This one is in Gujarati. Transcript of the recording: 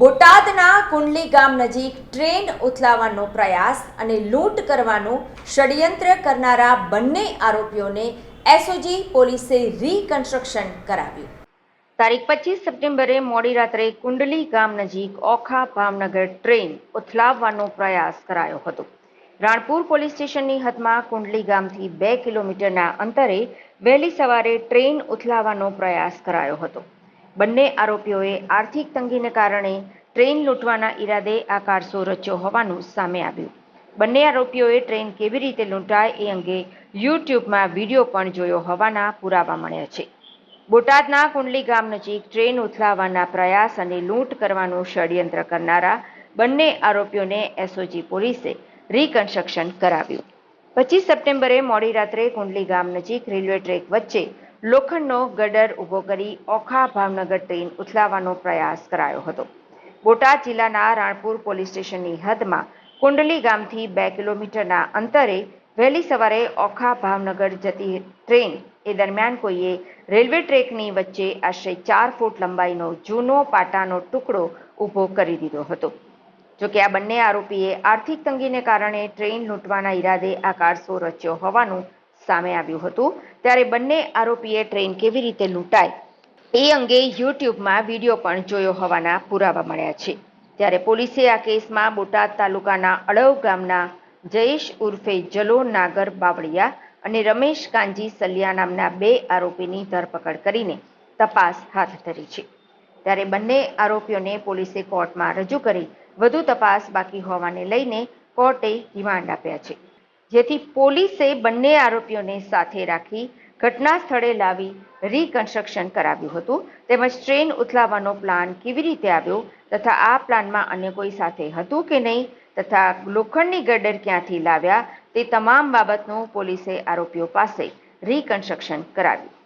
બોટાદના કુંડલી ગામ નજીક ટ્રેન ઉથલાવવાનો પ્રયાસ અને લૂંટ કરવાનું ષડયંત્ર કરનારા બંને આરોપીઓને એસઓજી પોલીસે રીકન્સ્ટ્રક્શન કરાવ્યું. તારીખ પચીસ સપ્ટેમ્બરે મોડી રાત્રે કુંડલી ગામ નજીક ઓખા ભાવનગર ટ્રેન ઉથલાવવાનો પ્રયાસ કરાયો હતો. રાણપુર પોલીસ સ્ટેશનની હદમાં કુંડલી ગામથી બે કિલોમીટરના અંતરે વહેલી સવારે ટ્રેન ઉથલાવવાનો પ્રયાસ કરાયો હતો. બંને આરોપીઓએ આર્થિક તંગીને કારણે ટ્રેન લૂંટવાના ઈરાદે આ કારસો રચ્યો હોવાનું સામે આવ્યું. બંને આરોપીઓએ ટ્રેન કેવી રીતે લૂંટાય એ અંગે યુટ્યુબમાં વીડિયો પણ જોયો હોવાના પુરાવા મળ્યા છે. બોટાદના કુંડલી ગામ નજીક ટ્રેન ઉથલાવવાના પ્રયાસ અને લૂંટ કરવાનું ષડયંત્ર કરનારા બંને આરોપીઓને એસઓજી પોલીસે રિકન્સ્ટ્રક્શન કરાવ્યું. પચીસ સપ્ટેમ્બરે મોડી રાત્રે કુંડલી ગામ નજીક રેલવે ટ્રેક વચ્ચે લોખંડનો ગડર ઊભો કરી ઓખા ભાવનગર ટ્રેન ઉથલાવવાનો પ્રયાસ કરાયો હતો. બોટાદ જિલ્લાના રાણપુર પોલીસ સ્ટેશનની હદમાં કુંડલી ગામથી બે કિલોમીટરના અંતરે વહેલી સવારે ઓખા ભાવનગર જતી ટ્રેન એ દરમિયાન કોઈએ રેલવે ટ્રેકની વચ્ચે આશરે ચાર ફૂટ લંબાઈનો જૂનો પાટાનો ટુકડો ઊભો કરી દીધો હતો. જોકે આ બંને આરોપીએ આર્થિક તંગીને કારણે ટ્રેન લૂંટવાના ઈરાદે આ કારસો રચ્યો હોવાનું સામે આવ્યું હતું. ત્યારે બંને આરોપીએ ટ્રેન કેવી રીતે લૂંટાય એ અંગે યુટ્યુબમાં વીડિયો પણ જોયો હોવાના પુરાવા મળ્યા છે. ત્યારે પોલીસે આ કેસમાં બોટાદ તાલુકાના અડવ ગામના જયેશ ઉર્ફે જલો નાગર બાવળિયા અને રમેશ કાંજી સલિયા નામના બે આરોપીની ધરપકડ કરીને તપાસ હાથ ધરી છે. ત્યારે બંને આરોપીઓને પોલીસે કોર્ટમાં રજૂ કરી વધુ તપાસ બાકી હોવાને લઈને કોર્ટે રિમાન્ડ આપ્યા છે. જેથી પોલીસે બંને આરોપીઓને સાથે રાખી ઘટના સ્થળે લાવી રીકન્સ્ટ્રક્શન કરાવ્યું હતું. તેમજ ટ્રેન ઉથલાવવાનો પ્લાન કેવી રીતે આવ્યો તથા આ પ્લાનમાં અન્ય કોઈ સાથે હતું કે નહીં તથા લોખંડની ગડર ક્યાંથી લાવ્યા તે તમામ બાબતનું પોલીસે આરોપીઓ પાસે રીકન્સ્ટ્રક્શન કરાવ્યું.